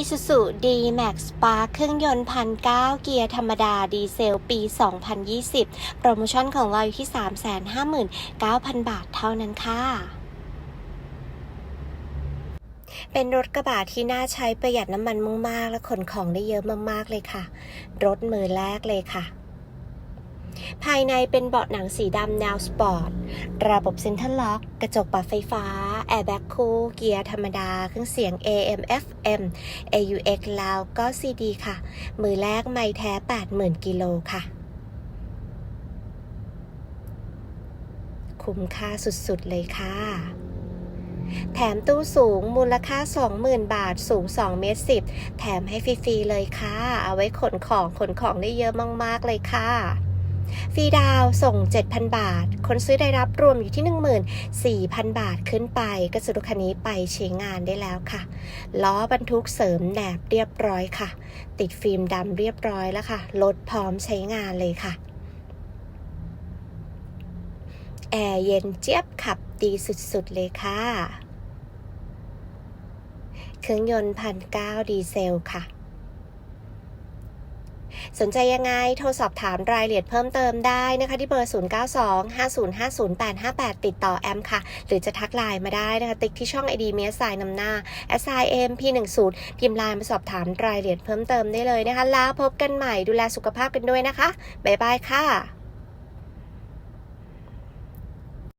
Isuzu D-Max Spark เครื่องยนต์พันเก้าเกียร์ธรรมดาดีเซลปี 2020 โปรโมชั่นของเราอยู่ที่ 359,000 บาทเท่านั้นค่ะเป็นรถกระบะที่น่าใช้ประหยัดน้ำมันมากๆ และขนของได้เยอะมากๆเลยค่ะ รถมือแรกเลยค่ะ ภายในเป็นเบาะหนังสีดำแนวสปอร์ต ระบบเซ็นทรัลล็อก กระจกปรับไฟฟ้า แอร์แบ็กคู่ เกียร์ธรรมดา เครื่องเสียง AM FM AUX แล้วก็ CD ค่ะ มือแรกไม่แท้ 80,000 กิโลค่ะ คุ้มค่าสุดๆเลยค่ะแถมตู้สูงมูลค่า 20,000 บาทสูง 2 เมตร 10 แถมให้ฟรี ๆ เลยค่ะ เอาไว้ขนของขนของได้เยอะมาก ๆ เลยค่ะ ฟรีดาวส่ง 7,000 บาท คนซื้อได้รับรวมอยู่ที่ 14,000 บาทขึ้นไป ก็สรุปคันนี้ไปใช้งานได้แล้วค่ะ ล้อบรรทุกเสริมแหนบเรียบร้อยค่ะ ติดฟิล์มดำเรียบร้อยแล้วค่ะ รถพร้อมใช้งานเลยค่ะ แอร์เย็นเจี๊ยบขับดีสุดๆ เลยค่ะ เครื่องยนต์พันเก้าดีเซลค่ะ สนใจยังไงโทรสอบถามรายละเอียดเพิ่มเติมได้นะคะ ที่เบอร์ 0925050858 ติดต่อแอมค่ะ หรือจะทักไลน์มาได้นะคะ ติ๊กที่ช่อง ID เมียสายนำหน้า s i m p 1 0พิมพ์ไลน์มาสอบถามรายละเอียดเพิ่มเติมได้เลยนะคะ แล้วพบกันใหม่ดูแลสุขภาพกันด้วยนะคะ บ๊ายบายค่ะ